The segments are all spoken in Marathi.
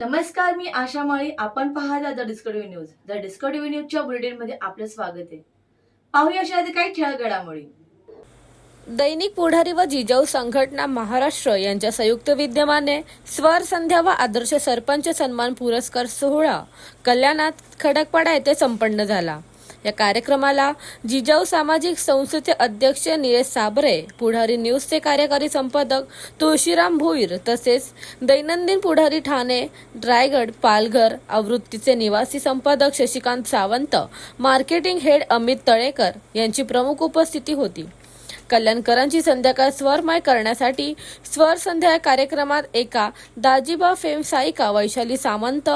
नमस्कार मी आशा माळी. आपण पाहता the Discovery News. The Discovery न्यूजच्या बुलेटिनमध्ये आपलं स्वागत आहे. पाहूया अशा काही ठळक घडामोडी दैनिक पुढारी व जिजाऊ संघटना महाराष्ट्र यांच्या संयुक्त विद्यमाने स्वर संध्या व आदर्श सरपंच सन्मान पुरस्कार सोहळा कल्याणात खडकपाडा येथे संपन्न झाला. या कार्यक्रमाला जिजाऊ सामाजिक संस्थेचे अध्यक्ष निलेश साबरे पुढारी न्यूजचे कार्यकारी संपादक तुळशीराम भोईर तसेच दैनंदिन पुढारी ठाणे रायगड पालघर आवृत्तीचे निवासी संपादक शशिकांत सावंत मार्केटिंग हेड अमित तळेकर यांची प्रमुख उपस्थिती होती. कल्याणकरांची संध्याकाळ स्वरमय करण्यासाठी स्वर संध्या कार्यक्रमात एका दाजीबा फेम सायिका वैशाली सामंत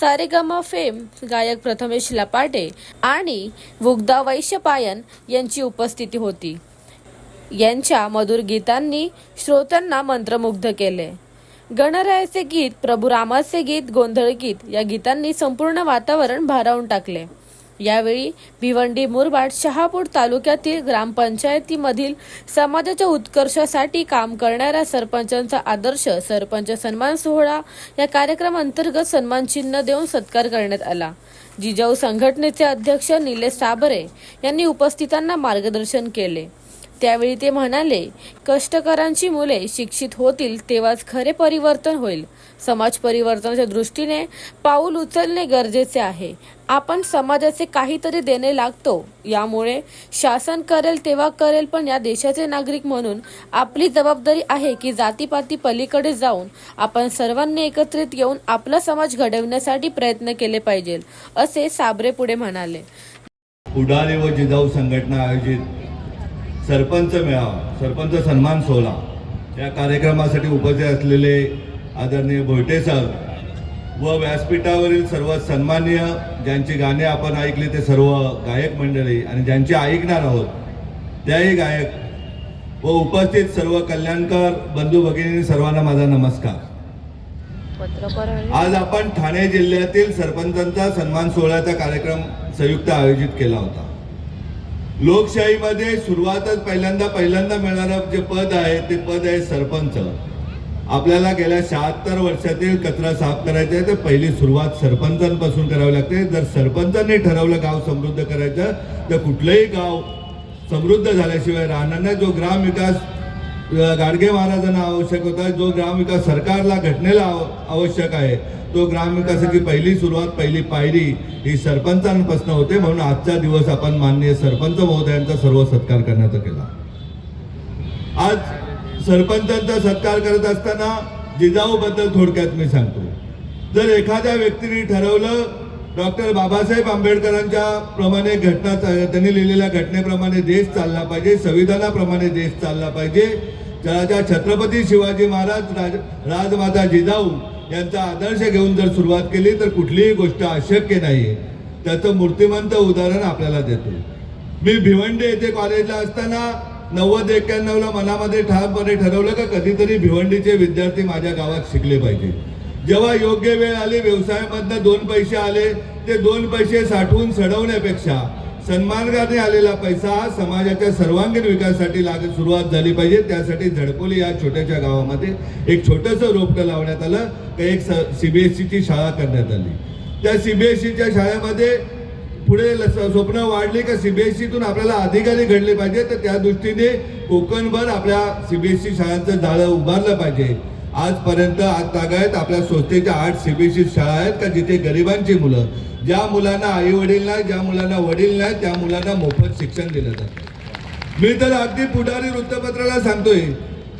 सारेगमा फेम गायक प्रथमेश लपाटे आणि वुगदा वैश्यपायन यांची उपस्थिती होती. यांच्या मधुर गीतांनी श्रोत्यांना मंत्रमुग्ध केले. गणरायाचे गीत प्रभू रामाचे गीत गोंधळ गीत या गीतांनी संपूर्ण वातावरण भारावून टाकले. यावेळी भिवंडी मुरबाड शहापूर तालुक्यातील ग्रामपंचायतीमधील समाजाच्या उत्कर्षासाठी काम करणाऱ्या सरपंचांचा आदर्श सरपंच सन्मान सोहळा या कार्यक्रमांतर्गत सन्मान चिन्ह देऊन सत्कार करण्यात आला. जिजाऊ संघटनेचे अध्यक्ष निलेश साबरे यांनी उपस्थितांना मार्गदर्शन केले. त्यावेळी ते म्हणाले कष्टकरांची मुले शिक्षित होतील तेव्हाच खरे परिवर्तन होईल. समाज परिवर्तनाच्या दृष्टीने पाऊल उचलणे गरजेचे आहे. आपण समाजाचे काहीतरी देणे लागतो. यामुळे शासन करेल तेव्हा करेल पण या देशाचे नागरिक म्हणून आपली जबाबदारी आहे की जातीपाती पलीकडे जाऊन आपण सर्वांनी एकत्रित येऊन आपला समाज घडवण्यासाठी प्रयत्न केले पाहिजे असे साबरे पुढे म्हणाले. पुढारी व जिजाऊ संघटना आयोजित सरपंच मेळावा सरपंच सन्मान सोहळा. या कार्यक्रमासाठी उपस्थित असलेले आदरणीय भोयटे सर व व्यासपीठावरील सर्व सन्मान्य ज्यांची गाणे आपण ऐकली ते सर्व गायक मंडळी आणि ज्यांची ऐकणार आहोत त्याही गायक व उपस्थित सर्व कल्याणकर बंधू भगिनी सर्वांना माझा नमस्कार. आज आपण ठाणे जिल्ह्यातील सरपंचांचा सन्मान सोहळ्याचा कार्यक्रम संयुक्त आयोजित केला होता. लोकशाहीमध्ये सुरुवातच पहिल्यांदा पहिल्यांदा मिळणारं जे पद आहे ते पद आहे सरपंच. आपल्याला गेल्या शहात्तर वर्षातील कचरा साफ करायचा आहे तर पहिली सुरुवात सरपंचांपासून करावी लागते. जर सरपंचांनी ठरवलं गाव समृद्ध करायचं तर कुठलंही गाव समृद्ध झाल्याशिवाय राहणार नाही. जो ग्राम विकास गाडगे महाराजांना आवश्यक होता. जो ग्रामविकास सरकारला घटनेला आवश्यक आहे तो ग्रामविकासाची पहिली सुरुवात पहिली पायरी ही सरपंचांपासून होते. म्हणून आजचा दिवस आपण माननीय सरपंच महोदयांचा सर्व सत्कार करण्याचा केला. आज सरपंचांचा सत्कार करत असताना जिजाऊ बद्दल थोडक्यात मी सांगतो. जर एखाद्या व्यक्तीने ठरवलं डॉक्टर बाबासाहेब आंबेडकरांच्या प्रमाणे घटना त्यांनी लिहिलेल्या घटनेप्रमाणे देश चालला पाहिजे संविधानाप्रमाणे देश चालला पाहिजे. ज्या छत्रपती शिवाजी महाराज राज राजमाता जिजाऊ यांचा आदर्श घेऊन जर सुरुवात केली तर कुठलीही गोष्ट अशक्य नाही त्याचं मूर्तिमंत उदाहरण आपल्याला देतो. मी भिवंडी येथे कॉलेजला असताना नव्वद एक्क्याण्णवला मनामध्ये ठामपणे ठरवलं का कधीतरी भिवंडीचे विद्यार्थी माझ्या गावात शिकले पाहिजे. जेव्हा योग्य वेळ आली व्यवसायामधनं दोन पैसे आले ते दोन पैसे साठवून सडवण्यापेक्षा सन्मानगाने आलेला पैसा हा समाजाच्या सर्वांगीण विकासासाठी लाग सुरुवात झाली पाहिजे. त्यासाठी झडपोली या छोट्याशा गावामध्ये एक छोटंसं रोपटं लावण्यात आलं. का एक सीबीएसईची शाळा करण्यात आली. त्या सीबीएसईच्या शाळेमध्ये पुढे ल- स्वप्न वाढली का सीबीएसईतून आपल्याला अधिकारी घडले पाहिजे. तर त्या दृष्टीने कोकणभर आपल्या सीबीएसई शाळांचं जाळं उभारलं पाहिजे. आजपर्यंत आजतागायत आपल्या संस्थेच्या आठ सीबीएसई शाळा आहेत का जिथे गरिबांची मुलं ज्या मुलांना आई वडील नाही ज्या मुलांना वडील नाही त्या मुलांना मोफत शिक्षण दिलं जातं. मी तर अगदी पुढारी वृत्तपत्राला सांगतोय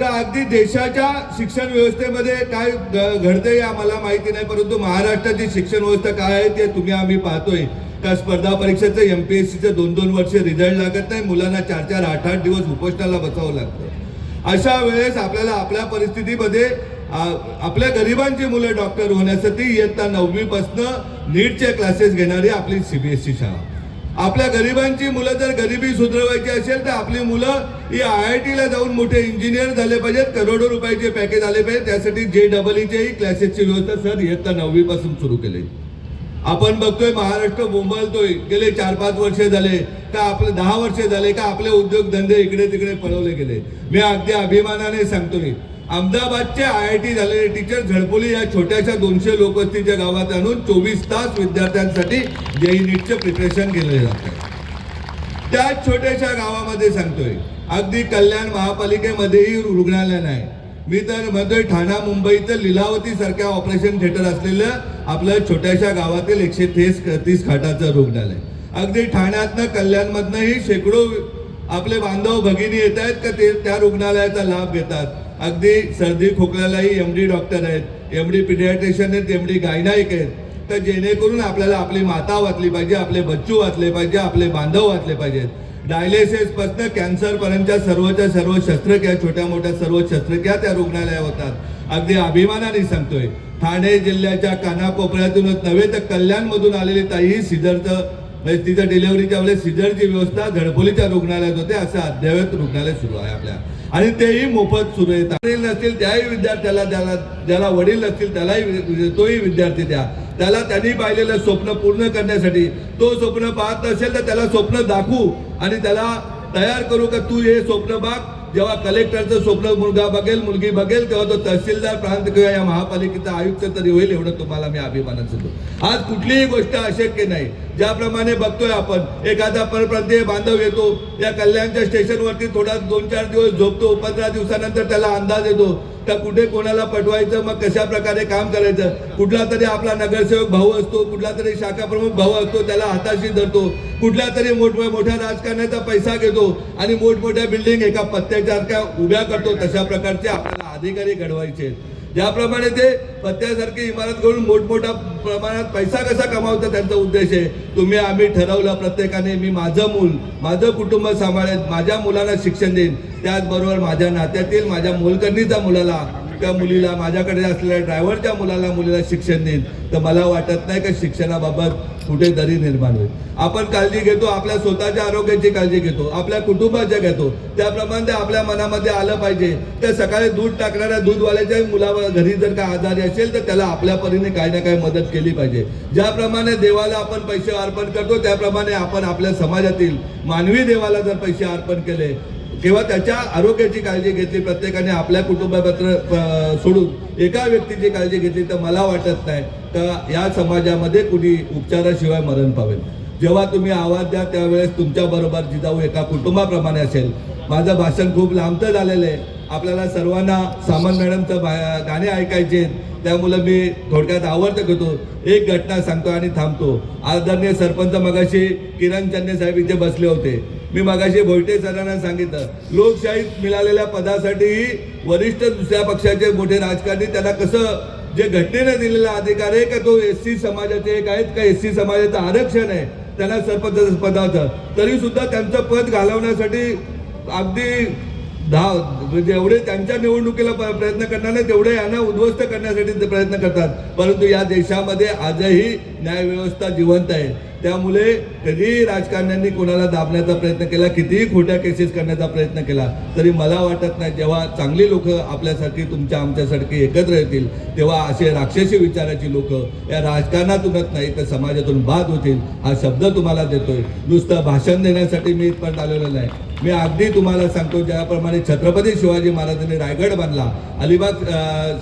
का अगदी देशाच्या शिक्षण व्यवस्थेमध्ये काय घ- घडतंय आम्हाला माहिती नाही परंतु महाराष्ट्राची शिक्षण व्यवस्था काय आहे ते तुम्ही आम्ही पाहतोय. का स्पर्धा परीक्षेचं एम पी एस सीचं दोन दोन वर्ष रिझल्ट लागत नाही मुलांना चार चार आठ आठ दिवस उपोषणाला बसावं लागतं. अशा वेळेस आपल्याला आपल्या परिस्थितीमध्ये आपल्या गरिबांची मुलं डॉक्टर होण्यासाठी इयत्ता नववीपासनं नीटचे क्लासेस घेणारी आपली सी बी एस सी शाळा. आपल्या गरिबांची मुलं जर गरिबी सुधरवायची असेल तर आपली मुलं ही आय आय टीला जाऊन मोठे इंजिनियर झाले पाहिजेत करोडो रुपयाचे पॅकेज आले पाहिजे त्यासाठी जे डबल ईचेही क्लासेसची व्यवस्था सर इयत्ता नववीपासून सुरू केली. आपण बघतोय महाराष्ट्र बोंबलतोय. गेले चार पाच वर्ष झाले. का आपले दहा वर्ष झाले का आपले उद्योग धंदे इकडे तिकडे पळवले गेले? मी अगदी अभिमानाने सांगतोय अहमदाबादचे आय आय टी झालेले टीचर झडपोली या छोट्याशा दोनशे लोकवस्तीच्या गावात आणून चोवीस तास विद्यार्थ्यांसाठी जेई नीटचे प्रिपरेशन केले जाते आहे. त्याच छोट्याशा गावामध्ये सांगतोय. अगदी कल्याण महापालिकेमध्येही रुग्णालय नाही. मी तर म्हणतोय ठाणा मुंबईचं लिलावती सारख्या ऑपरेशन थिएटर असलेलं आपल्या छोट्याशा गावातील एकशे तीस तीस खाटाचं रुग्णालय. अगदी ठाण्यातनं कल्याणमधनंही शेकडो आपले बांधव भगिनी येत आहेत का ते त्या रुग्णालयाचा लाभ घेतात. अगदी सर्दी खोकल्यालाही एम डी डॉक्टर आहेत एम डी पिडियाट्रिशियन आहेत एम डी गायनाईक आहेत. तर जेणेकरून आपल्याला आपली माता वाचली पाहिजे आपले बच्चू वाचले पाहिजे आपले बांधव वाचले पाहिजेत डायलिसिसपासनं कॅन्सरपर्यंतच्या सर्वच्या सर्व शस्त्रक्रिया छोट्या मोठ्या सर्व शस्त्रक्रिया त्या रुग्णालयात होतात. अगदी अभिमानाने सांगतोय. ठाणे जिल्ह्याच्या कानाकोपऱ्यातूनच नव्हे तर कल्याणमधून आलेली ताई सिजरचं म्हणजे तिचं डिलिव्हरीच्या वेळेस सिजरची व्यवस्था झडपोलीच्या रुग्णालयात होते असं अद्ययावत रुग्णालय सुरू आहे आपल्या. आणि तेही मोफत सुरू आहे. वडील नसतील त्याही विद्यार्थ्याला ज्याला ज्याला वडील नसतील त्यालाही तोही विद्यार्थी द्या. त्याला त्यांनी पाहिलेलं स्वप्न पूर्ण करण्यासाठी तो स्वप्न पाहत नसेल तर त्याला स्वप्न दाखवू. आणि त्याला तयार करू का तू हे स्वप्न बाग जेव्हा कलेक्टरचं स्वप्न मुलगा बघेल मुलगी बघेल तेव्हा तो तहसीलदार प्रांत किंवा या महापालिकेचा आयुक्त तरी होईल एवढं तुम्हाला मी अभिमानाचं देतो आज कुठलीही गोष्ट अशक्य नाही. ज्याप्रमाणे बघतोय आपण एखादा परप्रांतीय बांधव येतो या कल्याणच्या स्टेशनवरती थोडा दोन चार दिवस झोपतो पंधरा दिवसानंतर त्याला अंदाज येतो तर कुठे कोणाला पटवायचं मग कशा प्रकारे काम करायचं कुठला तरी आपला नगरसेवक भाऊ असतो कुठला तरी शाखा प्रमुख भाऊ असतो त्याला हाताशी धरतो कुठल्या तरी मोठ मोठ्या राजकारण्याचा पैसा घेतो आणि मोठमोठ्या बिल्डिंग एका पत्त्याच्या उभ्या करतो तशा प्रकारचे आपल्याला अधिकारी घडवायचे आहेत. ज्याप्रमाणे ते पत्त्यासारखी इमारत करून मोठमोठ्या प्रमाणात पैसा कसा कमावता त्यांचा उद्देश आहे. तुम्ही आम्ही ठरवलं प्रत्येकाने मी माझं मूल माझं कुटुंब सांभाळेल माझ्या मुलाला शिक्षण देईन. त्याचबरोबर माझ्या नात्यातील माझ्या मोलकर्णीचा मुलाला त्या मुलीला माझ्याकडे असलेल्या ड्रायव्हरच्या मुलाला मुलीला शिक्षण देईन. तर मला वाटत नाही का शिक्षणाबाबत कुठेतरी निर्माण होईल. आपण काळजी घेतो आपल्या स्वतःच्या आरोग्याची काळजी घेतो आपल्या कुटुंबाच्या घेतो. त्याप्रमाणे ते आपल्या मनामध्ये आलं पाहिजे. तर सकाळी दूध टाकणाऱ्या दूधवाल्याच्या मुलावर घरी जर काय आजारी असेल तर त्याला आपल्या परीने काही ना काही मदत केली पाहिजे. ज्याप्रमाणे देवाला आपण पैसे अर्पण करतो त्याप्रमाणे आपण आपल्या समाजातील मानवी देवाला जर पैसे अर्पण केले किंवा त्याच्या आरोग्याची काळजी घेतली प्रत्येकाने आपल्या कुटुंबापत्र सोडून एका व्यक्तीची काळजी घेतली तर मला वाटत नाही. तर या समाजामध्ये कुणी उपचाराशिवाय मरण पावेल. जेव्हा तुम्ही आवाज द्या त्यावेळेस तुमच्याबरोबर जिजाऊ एका कुटुंबाप्रमाणे असेल. माझं भाषण खूप लांबतं झालेलं आहे. आपल्याला सर्वांना सामंत मॅडमचं भा- गाणे ऐकायचे त्यामुळं मी थोडक्यात आवडतं घेतो एक घटना सांगतो आणि थांबतो. आदरणीय सरपंच मगाशी किरण चन्ने साहेब इथे बसले होते. मी मगाशी भोयटे सरांना सांगितलं लोकशाहीत मिळालेल्या पदासाठी वरिष्ठ दुसऱ्या पक्षाचे मोठे राजकारणी त्याला कसं जे घटनेनं दिलेला अधिकार आहे का तो एस सी समाजाचे एक आहेत का एस सी समाजाचं आरक्षण आहे त्यांना सरपंच पदाचं. तरी सुद्धा त्यांचं पद घालवण्यासाठी अगदी धाव म्हणजे एवढे त्यांच्या निवडणुकीला प्रयत्न करणार नाही तेवढे यांना उद्ध्वस्त करण्यासाठी ते प्रयत्न करतात. परंतु या देशामध्ये आजही न्यायव्यवस्था जिवंत आहे. त्यामुळे कधीही राजकारण्यांनी कोणाला दाबण्याचा प्रयत्न केला कितीही खोट्या केसेस करण्याचा प्रयत्न केला तरी मला वाटत नाही जेव्हा चांगली लोक आपल्यासारखी तुमच्या आमच्यासारखी एकत्र येतील तेव्हा असे राक्षसी विचाराची लोक या राजकारणातूनच नाही तर समाजातून बाद होतील हा शब्द तुम्हाला देतोय. नुसतं भाषण देण्यासाठी मी इथपर्यंत आलेलो नाही. मी अगदी तुम्हाला सांगतो ज्याप्रमाणे छत्रपती शिवाजी महाराजांनी रायगड बांधला अलिबाग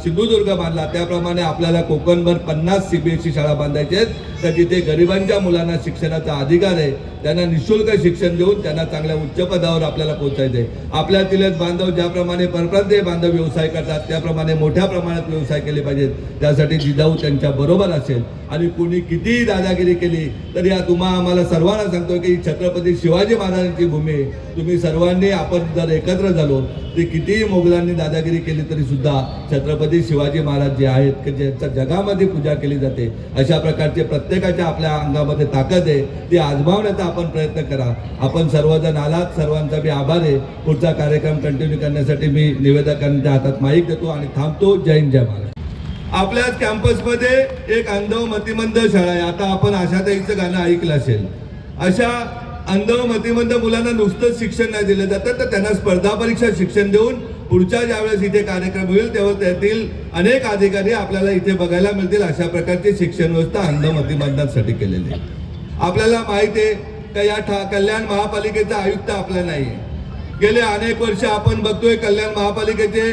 सिंधुदुर्ग बांधला त्याप्रमाणे आपल्याला कोकणभर पन्नास सीबीएसई शाळा बांधायच्या आहेत. तर तिथे गरिबांच्या मुलांना शिक्षणाचा अधिकार आहे. त्यांना निशुल्क शिक्षण देऊन त्यांना चांगल्या उच्च पदावर आपल्याला पोहोचायचं आहे आपल्यातीलच बांधव ज्याप्रमाणे परप्रांतीय बांधव व्यवसाय करतात त्याप्रमाणे मोठ्या प्रमाणात व्यवसाय केले पाहिजेत. त्यासाठी जिजाऊ त्यांच्या बरोबर असेल. आणि कुणी कितीही दादागिरी केली तर या तुम्हा आम्हाला सर्वांना सांगतो की छत्रपती शिवाजी महाराजांची भूमी तुम्ही सर्वांनी आपण जर एकत्र झालो ते कितीही मोगलांनी दादागिरी केली तरी सुद्धा छत्रपती शिवाजी महाराज जे आहेत की ज्यांच्या जगामध्ये पूजा केली जाते अशा प्रकारचे प्रत्येकाच्या आपल्या अंगामध्ये ताकद आहे ती आजमावण्याचा आपण प्रयत्न करा. आपण सर्वजण आलात सर्वांचा मी आभार आहे. पुढचा कार्यक्रम कंटिन्यू करण्यासाठी मी निवेदकांच्या हातात माहीत देतो आणि थांबतो. जय हिंद जय महाराज आपल्याच कॅम्पसमध्ये एक अंधव मतिमंद शाळा आहे. आता आपण आशाताईचं गाणं ऐकलं असेल. अशा अंधव मतिमंद मुलांना नुसतंच शिक्षण नाही दिलं जातं तर त्यांना स्पर्धा परीक्षा शिक्षण देऊन पुढच्या ज्यावेळेस इथे कार्यक्रम होईल तेव्हा त्यातील अनेक अधिकारी आपल्याला इथे बघायला मिळतील. अशा प्रकारची शिक्षण व्यवस्था अंधमती मतिमंदांसाठी केलेली आहे. आपल्याला माहिती आहे का या ठा कल्याण महापालिकेचा आयुक्त आपला नाही गेले अनेक वर्ष आपण बघतोय कल्याण महापालिकेचे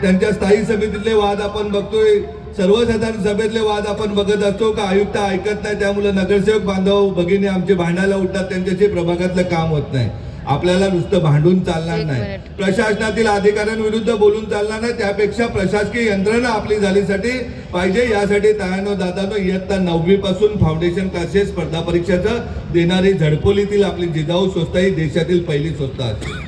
त्यांच्या स्थायी समितीतले वाद आपण बघतोय. सर्वसाधारण सभेतले वाद आपण बघत असतो का आयुक्त ऐकत नाही त्यामुळे नगरसेवक बांधव भगिनी आमचे भांडायला उठतात त्यांच्याशी प्रभागातलं काम होत नाही. आपल्याला नुसतं भांडून चालणार नाही. प्रशासनातील अधिकाऱ्यांविरुद्ध बोलून चालणार नाही. त्यापेक्षा प्रशासकीय यंत्रणा आपली झालीसाठी पाहिजे. यासाठी तायानो दादानो इयत्ता नववी पासून फाउंडेशन क्लासेस स्पर्धा परीक्षाचं देणारी झडपोलीतील आपली जिजाऊ संस्था ही देशातील पहिली संस्था असेल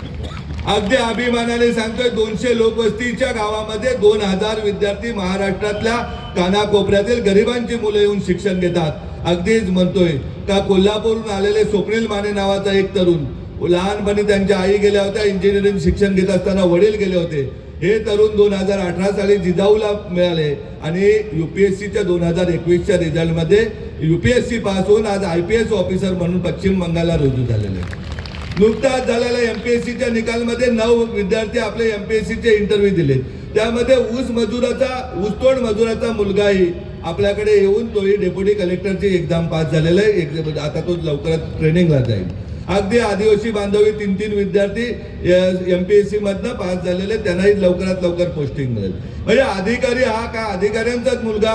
अगदी अभिमानाने सांगतोय दोनशे लोकवस्तीच्या गावामध्ये दोन हजार विद्यार्थी महाराष्ट्रातल्या कानाकोपऱ्यातील गरिबांची मुलं येऊन शिक्षण घेतात. अगदीच म्हणतोय का कोल्हापूरहून आलेले स्वप्नील माने नावाचा एक तरुण लहानपणी त्यांच्या आई गेल्या होत्या इंजिनिअरिंग शिक्षण घेत असताना वडील गेले होते. हे तरुण दोन हजार अठरा साली जिजाऊला मिळाले आणि यू पी एस सीच्या दोन हजार एकवीसच्या रिझल्टमध्ये युपीएससी पास होऊन आज आय पी एस ऑफिसर म्हणून पश्चिम बंगालला रुजू झालेले. नुकताच झालेल्या एमपीएससीच्या निकालमध्ये नऊ विद्यार्थी आपले एमपीएससीचे इंटरव्ह्यू दिले त्यामध्ये ऊस मजुराचा ऊसतोड मजुराचा मुलगाही आपल्याकडे येऊन तोही डेप्युटी कलेक्टरची एक्झाम पास झालेला आहे. आता तो लवकरच ट्रेनिंगला जाईल. अगदी आदिवासी बांधवी तीन तीन विद्यार्थी एम पी एस मधनं पास झालेले त्यांनाही लवकरात लवकर पोस्टिंग मिळेल. म्हणजे अधिकारी हा का? अधिकाऱ्यांचाच मुलगा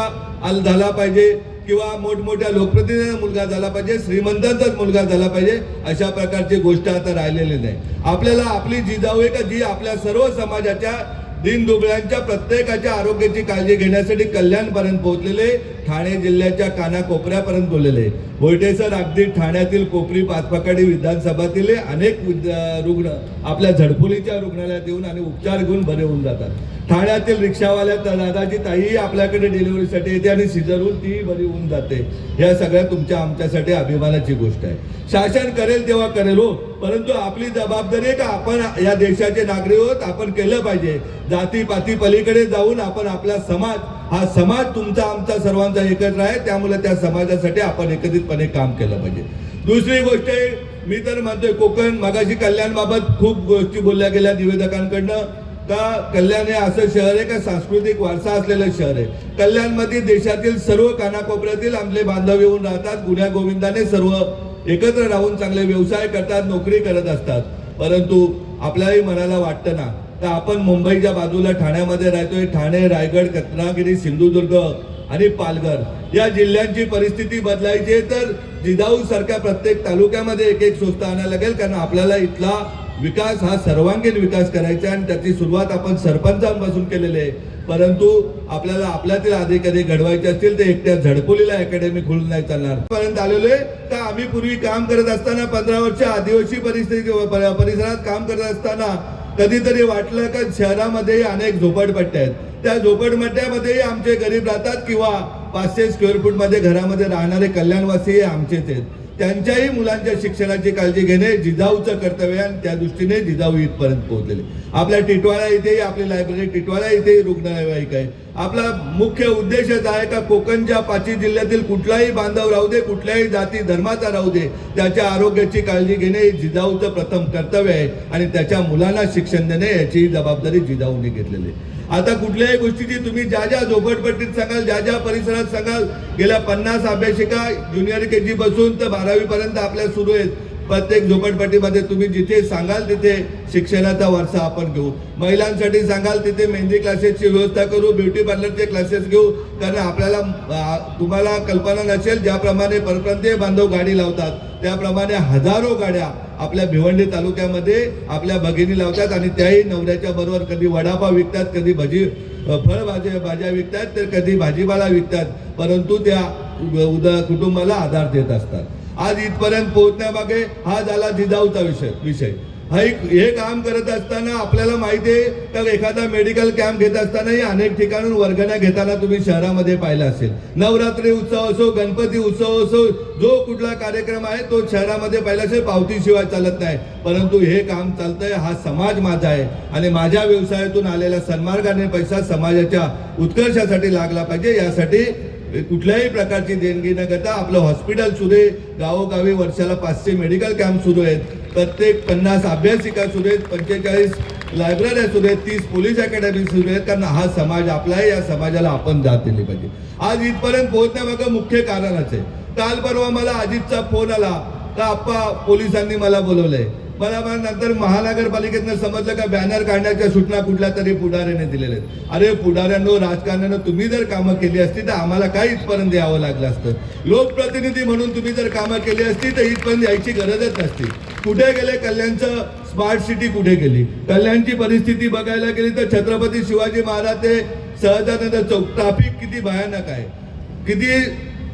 झाला पाहिजे किंवा मोठमोठ्या लोकप्रतिनिधींचा मुलगा झाला पाहिजे श्रीमंतांचाच मुलगा झाला पाहिजे अशा प्रकारची गोष्ट आता राहिलेली नाही. आपल्याला आपली जिजाऊ आहे का जी आपल्या सर्व समाजाच्या दिनदुबळ्यांच्या प्रत्येकाच्या आरोग्याची काळजी घेण्यासाठी कल्याणपर्यंत पोहोचलेले ठाणे जिल्ह्याच्या कानाकोपऱ्यापर्यंत बोललेले भोयटे सर अगदी ठाण्यातील कोपरी पाचपाकाडी विधानसभातील अनेक रुग्ण आपल्या झडपुलीच्या रुग्णालयात येऊन आणि उपचार घेऊन बरे होऊन जातात. ठाण्यातील रिक्षावाल्या त- दादाची ताई आपल्याकडे डिलिव्हरीसाठी येते आणि सिजरहून ती बरी होऊन जाते. या सगळ्या तुमच्या आमच्यासाठी अभिमानाची गोष्ट आहे. शासन करेल तेव्हा करेल हो परंतु आपली जबाबदारी आहे का आपण या देशाचे नागरिक आहोत आपण केलं पाहिजे. जाती पाती पलीकडे जाऊन आपण आपला समाज हा समाज तुमचा आमचा सर्वांचा एकत्र आहे. त्यामुळे त्या समाजासाठी आपण एकत्रितपणे काम केलं पाहिजे. दुसरी गोष्ट आहे मी तर म्हणतोय कोकण मगाशी कल्याणबाबत खूप गोष्टी बोलल्या गेल्या निवेदकांकडनं. का कल्याण हे असं शहर आहे का? सांस्कृतिक वारसा असलेलं शहर आहे. कल्याणमध्ये देशातील सर्व कानाकोपऱ्यातील आपले बांधव येऊन राहतात. गुन्ह्या गोविंदाने सर्व एकत्र राहून चांगले व्यवसाय करतात नोकरी करत असतात. परंतु आपल्याही मनाला वाटतं ना तर आपण मुंबईच्या बाजूला ठाण्यामध्ये राहतोय. ठाणे रायगड रत्नागिरी सिंधुदुर्ग आणि पालघर. या जिल्ह्यांची परिस्थिती बदलायची आहे तर जिजाऊ सारख्या प्रत्येक तालुक्यामध्ये एक एक संस्था आणायला लागेल. कारण आपल्याला इथला विकास हा सर्वांगीण विकास करायचा आणि त्याची सुरुवात आपण सरपंचांपासून केलेली आहे. परंतु आपल्याला आपल्यातील अधिकारी घडवायचे असतील ते एकट्या झडपुलीला अकॅडमी खुलून नाही चालणार. पर्यंत आलेलो तर आम्ही पूर्वी काम करत असताना पंधरा वर्ष आदिवासी परिस्थिती परिसरात काम करत असताना कधीतरी वाटलं का शहरामध्ये अनेक झोपडपट्ट्या आहेत. त्या झोपडपट्ट्यामध्येही आमचे गरीब राहतात किंवा पाचशे स्क्वेअर फूटमध्ये घरामध्ये राहणारे कल्याणवासी हे आमचेच आहेत. त्यांच्याही मुलांच्या शिक्षणाची काळजी घेणे जिजाऊचं कर्तव्य आहे आणि त्या दृष्टीने जिजाऊ इथपर्यंत पोहोचलेले. आपल्या टिटवाळा इथेही आपली लायब्ररी टिटवाळा इथेही रुग्णवाहिका आहे. आपला मुख्य उद्देशच आहे का कोकणच्या पाचवी जिल्ह्यातील कुठलाही बांधव राहू दे कुठल्याही जाती धर्माचा राहू दे त्याच्या आरोग्याची काळजी घेणे हे जिजाऊचं प्रथम कर्तव्य आहे आणि त्याच्या मुलांना शिक्षण देणे याची जबाबदारी जिजाऊने घेतलेली आहे. आता कुठल्याही गोष्टीची तुम्ही ज्या ज्या झोपडपट्टीत सांगाल ज्या ज्या परिसरात सांगाल गेल्या पन्नास अभ्यासिका ज्युनियर के जी पासून तर बारावी पर्यंत आपल्या सुरू आहेत. प्रत्येक झोपडपट्टीमध्ये तुम्ही जिथे सांगाल तिथे शिक्षणाचा वारसा आपण घेऊ. महिलांसाठी सांगाल तिथे मेहंदी क्लासेसची व्यवस्था करू ब्युटी पार्लरचे क्लासेस घेऊ. कारण आपल्याला तुम्हाला कल्पना नसेल ज्याप्रमाणे परप्रांतीय बांधव गाडी लावतात त्याप्रमाणे हजारो गाड्या आपल्या भिवंडी तालुक्यामध्ये आपल्या भगिनी लावतात आणि त्याही नवऱ्याच्या बरोबर कधी वडापाव विकतात कधी भजी फळभाज्या भाज्या विकतात तर कधी भाजीपाला विकतात. परंतु त्या उदा कुटुंबाला आधार देत असतात. आज इथपर्यंत पोहोचण्यामागे हा झाला जिजाऊचा विषय विषय. हा एक हे काम करत असताना आपल्याला माहिती आहे तर एखादा मेडिकल कॅम्प घेत असतानाही अनेक ठिकाणून वर्गण्या घेताना तुम्ही शहरामध्ये पाहिला असेल. नवरात्री उत्सव असो गणपती उत्सव असो जो कुठला कार्यक्रम आहे तो शहरामध्ये पाहिला असेल पावतीशिवाय चालत नाही. परंतु हे काम चालतंय हा समाज माझा आहे. आणि माझ्या व्यवसायातून आलेला सन्मार्गाने पैसा समाजाच्या उत्कर्षासाठी लागला पाहिजे. यासाठी कुठल्याही प्रकारची देणगी न करता आपलं हॉस्पिटल सुरू आहे. गावोगावी वर्षाला पाचशे मेडिकल कॅम्प सुरू आहेत. प्रत्येक पन्नास अभ्यासिका सुरू आहेत. पंचेचाळीस लायब्रऱ्या सुरू आहेत. तीस पोलीस अकॅडमी सुरू आहेत. कारण हा समाज आपला आहे. या समाजाला आपण जात दिली पाहिजे. आज इथपर्यंत पोहोचण्यामागं मुख्य कारणच आहे. काल परवा मला अजितचा फोन आला. का आप्पा पोलिसांनी मला बोलवलंय. मला मला नंतर महानगरपालिकेतनं समजलं का बॅनर काढण्याच्या सूचना कुठल्या तरी पुढाऱ्याने दिलेल्या आहेत. अरे पुढाऱ्यांनो राजकारण्यानं तुम्ही जर कामं केली असती तर आम्हाला काय इथपर्यंत यावं लागलं असतं? लोकप्रतिनिधी म्हणून तुम्ही जर कामं केली असती तर इथपर्यंत यायची गरजच नसती. कुठे गेले? कल्याणचं स्मार्ट सिटी कुठे गेली? कल्याणची परिस्थिती बघायला गेली तर छत्रपती शिवाजी महाराज ते सहजानंद चौक. ट्राफिक किती भयानक आहे. किती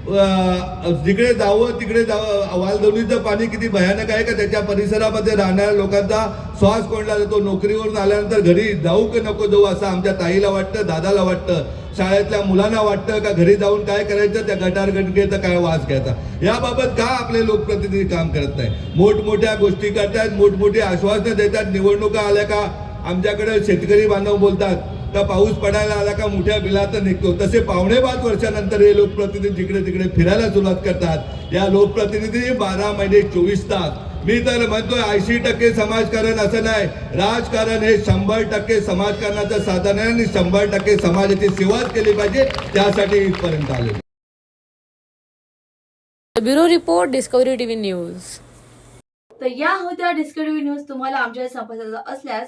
जिकडे जावं तिकडे जावं वालदौलीचं पाणी किती भयानक आहे का? त्याच्या परिसरामध्ये राहणाऱ्या लोकांचा श्वास कोंडला जातो. नोकरीवरून आल्यानंतर घरी जाऊ की नको जाऊ असं आमच्या ताईला वाटतं दादाला वाटतं शाळेतल्या मुलांना वाटतं का घरी जाऊन काय करायचं? त्या गटार गटकेचा काय वास घ्यायचा? याबाबत का आपले लोकप्रतिनिधी काम करत नाही? मोठमोठ्या गोष्टी करतायत मोठमोठी आश्वासनं देतात. निवडणुका आल्या का? आमच्याकडे शेतकरी बांधव बोलतात का पाऊस पडायला आला का मोठ्या बिलात निघतो. तसे पावणे पाच वर्षानंतर हे लोकप्रतिनिधी जिकडे तिकडे फिरायला सुरुवात करतात. या लोकप्रतिनिधी बारा महिने चोवीस तास. मी तर म्हणतोय ऐंशी टक्के समाजकारण असं नाही. राजकारण हे शंभर टक्के समाजकारणाचं साधन आहे आणि शंभर टक्के समाजाची सेवाच केली पाहिजे त्यासाठी इथपर्यंत आले bureau report Discovery TV News. तर या होत्या डिस्कवरी न्यूज तुम्हाला आमच्या संपर्काचा असल्यास